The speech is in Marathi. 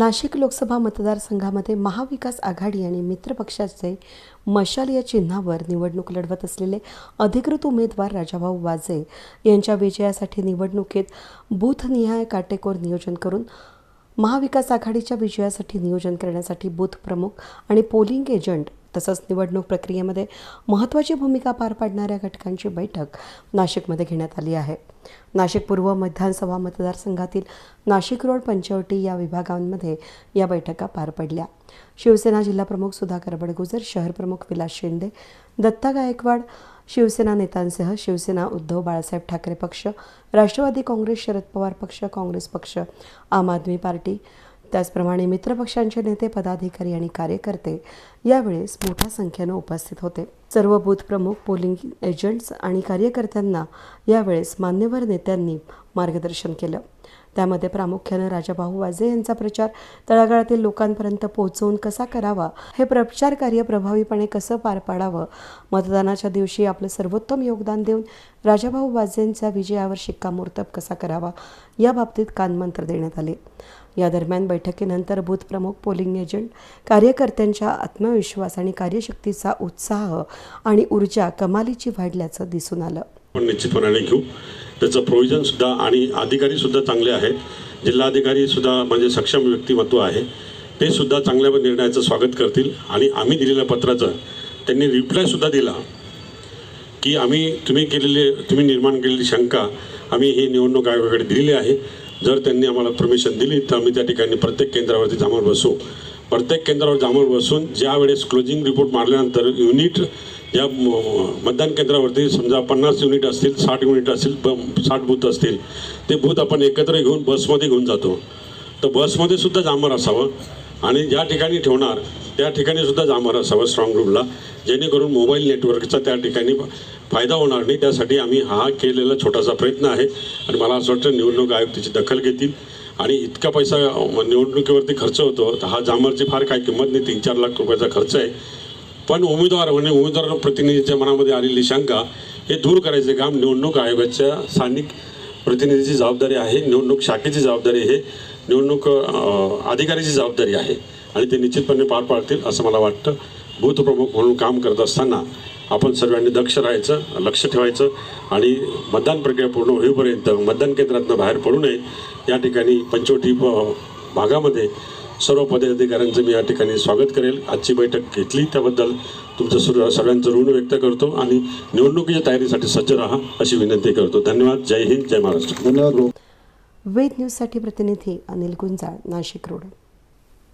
नाशिक लोकसभा मतदारसंघामध्ये महाविकास आघाडी आणि मित्र पक्षाचे मशाल या चिन्हावर निवडणूक लढवत असलेले अधिकृत उमेदवार राजाभाऊ वाजे यांच्या विजयासाठी निवडणुकीत बूथनिहाय काटेकोर नियोजन करून महाविकास आघाडीच्या विजयासाठी नियोजन करण्यासाठी बूथ प्रमुख आणि पोलिंग एजंट तसंच निवडणूक प्रक्रियेमध्ये महत्त्वाची भूमिका पार पाडणाऱ्या घटकांची बैठक नाशिकमध्ये घेण्यात आली आहे. नाशिक पूर्व विधानसभा मतदारसंघातील नाशिक रोड पंचवटी या विभागांमध्ये या बैठका पार पडल्या. शिवसेना जिल्हाप्रमुख सुधाकर बडगुजर शहरप्रमुख विलास शिंदे दत्ता गायकवाड शिवसेना नेत्यांसह शिवसेना उद्धव बाळासाहेब ठाकरे पक्ष राष्ट्रवादी काँग्रेस शरद पवार पक्ष काँग्रेस पक्ष आम आदमी पार्टी त्याचप्रमाणे मित्रपक्षांचे नेते पदाधिकारी आणि कार्यकर्ते यावेळेस मोठ्या संख्येनं उपस्थित होते. सर्व बूथ प्रमुख पोलिंग एजंट्स आणि कार्यकर्त्यांना यावेळेस मान्यवर नेत्यांनी मार्गदर्शन केलं. त्यामध्ये प्रामुख्यानं राजाभाऊ वाजे यांचा प्रचार तळागाळातील लोकांपर्यंत पोहोचवून कसा करावा हे प्रचार कार्य प्रभावीपणे कसं पार पाडावं मतदानाच्या दिवशी आपलं सर्वोत्तम योगदान देऊन राजाभाऊ वाजेंच्या विजयावर शिक्कामोर्तब कसा करावा या बाबतीत कानमंत्र देण्यात आले. या दरम्यान बैठकीनंतर बूथ प्रमुख पोलिंग एजंट कार्यकर्त्यांच्या आत्मविश्वास आणि कार्यशक्तीचा उत्साह आणि ऊर्जा कमालीची वाढल्याचं दिसून आलं. आपण निश्चितपणाने घेऊ. त्याचं प्रोव्हिजन सुद्धा आणि अधिकारी सुद्धा चांगले आहेत. जिल्हाधिकारी सुद्धा म्हणजे सक्षम व्यक्तिमत्व आहे. ते सुद्धा चांगल्या निर्णयाचं स्वागत करतील आणि आम्ही दिलेल्या पत्राचं त्यांनी रिप्लाय सुद्धा दिला. की आम्ही तुम्ही केलेले तुम्ही निर्माण केलेली शंका आम्ही ही निवडणूक आयोगाकडे दिलेली आहे. जर त्यांनी आम्हाला परमिशन दिली तर आम्ही त्या ठिकाणी प्रत्येक केंद्रावरती आम्हाला बसू. प्रत्येक केंद्रावर जांभूळ बसून ज्या वेळेस क्लोजिंग रिपोर्ट मारल्यानंतर युनिट या मतदान केंद्रावरती समजा पन्नास युनिट असतील साठ युनिट असतील प- साठ बूथ असतील ते बूथ आपण एकत्र घेऊन बसमध्ये घेऊन जातो. तर बसमध्ये सुद्धा जांभर असावं आणि ज्या ठिकाणी ठेवणार त्या ठिकाणी सुद्धा जांभर असावं स्ट्रॉंग रूमला जेणेकरून मोबाईल नेटवर्कचा त्या ठिकाणी फायदा होणार नाही. त्यासाठी आम्ही हा केलेला छोटासा प्रयत्न आहे आणि मला असं वाटतं निवडणूक आयोग त्याची दखल घेतील. आणि इतका पैसा निवडणुकीवरती खर्च होतो तर हा जामरची फार काही किंमत नाही तीन चार लाख रुपयाचा खर्च आहे. पण उमेदवार म्हणजे उमेदवार प्रतिनिधीच्या मनामध्ये आलेली शंका हे दूर करायचे काम निवडणूक आयोगाच्या स्थानिक प्रतिनिधीची जबाबदारी आहे निवडणूक शाखेची जबाबदारी आहे निवडणूक अधिकाऱ्याची जबाबदारी आहे. आणि ते निश्चितपणे पार पाडतील असं मला वाटतं. बूथ प्रमुख म्हणून काम करत असताना आपण सर्वांनी दक्ष राहायचं लक्ष ठेवायचं आणि मतदान प्रक्रिया पूर्ण होईपर्यंत मतदान केंद्रातनं बाहेर पडू नये. या ठिकाणी पंचवटी प- भागामध्ये सर्व पदाधिकाऱ्यांचं मी या ठिकाणी स्वागत करेल. आजची बैठक घेतली त्याबद्दल तुमचं सर्व सर्वांचं ऋण व्यक्त करतो आणि निवडणुकीच्या तयारीसाठी सज्ज राहा अशी विनंती करतो. धन्यवाद. जय हिंद. जय महाराष्ट्र. धन्यवाद. वेद न्यूजसाठी प्रतिनिधी अनिल गुंजाळ नाशिक रोड.